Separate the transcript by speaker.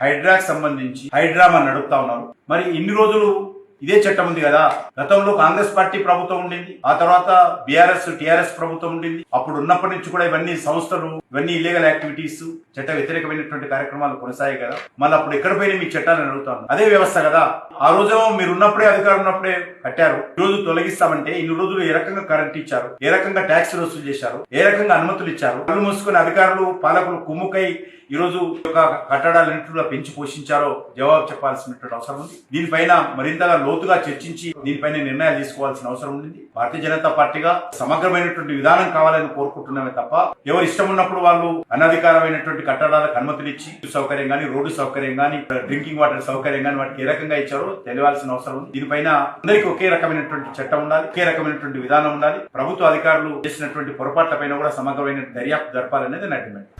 Speaker 1: హైడ్రాకి సంబంధించి హైడ్రామా నడుపుతా ఉన్నారు. మరి ఇన్ని రోజులు ఇదే చట్టం ఉంది కదా. గతంలో కాంగ్రెస్ పార్టీ ప్రభుత్వం ఉండింది. ఆ తర్వాత బీఆర్ఎస్ టిఆర్ఎస్ ప్రభుత్వం ఉండింది. అప్పుడు ఉన్నప్పటి నుంచి కూడా ఇవన్నీ సంస్థలు ఇవన్నీ ఇల్లీగల్ యాక్టివిటీస్ చట్ట వ్యతిరేకమైనటువంటి కార్యక్రమాలు కొనసాగాయి కదా. మళ్ళీ అప్పుడు ఎక్కడ పోయినా మీ చట్టాలను అడుగుతాను అదే వ్యవస్థ కదా. ఆ రోజు మీరు ఉన్నప్పుడే అధికారం ఉన్నప్పుడే కట్టారు. ఈ రోజు తొలగిస్తామంటే ఇన్ని రోజులు ఏ రకంగా కరెంట్ ఇచ్చారు? ఏ రకంగా ట్యాక్స్ వసూలు చేశారు? ఏ రకంగా అనుమతులు ఇచ్చారు? కళ్ళు మూసుకుని అధికారులు పాలకులు కుమ్ముకై ఈ రోజు కట్టడాలన్నింటిలో పెంచి పోషించారో జవాబు చెప్పాల్సినటువంటి అవసరం ఉంది. దీనిపైన మరింతగా లోతుగా చర్చించి దీనిపైన నిర్ణయాలు తీసుకోవాల్సిన అవసరం ఉంది భారతీయ జనతా పార్టీగా సమగ్రమైనటువంటి విధానం కావాలని కోరుకుంటున్నామే తప్ప ఎవరు ఇష్టం ఉన్నప్పుడు వాళ్ళు అనధికారమైనటువంటి కట్టడాలకు అనుమతులు ఇచ్చి సౌకర్యం కానీ రోడ్డు సౌకర్యం కానీ డ్రింకింగ్ వాటర్ సౌకర్యం కానీ వాటికి ఏ రకంగా ఇచ్చారో తెలియాల్సిన అవసరం ఉంది. దీనిపైన అందరికీ ఒకే రకమైనటువంటి చట్టం ఉండాలి ఒకే రకమైనటువంటి విధానం ఉండాలి. ప్రభుత్వ అధికారులు చేసినటువంటి పొరపాట్ల పైన కూడా సమగ్రమైన దర్యాప్తు జరపాలనేది నా డిమాండ్.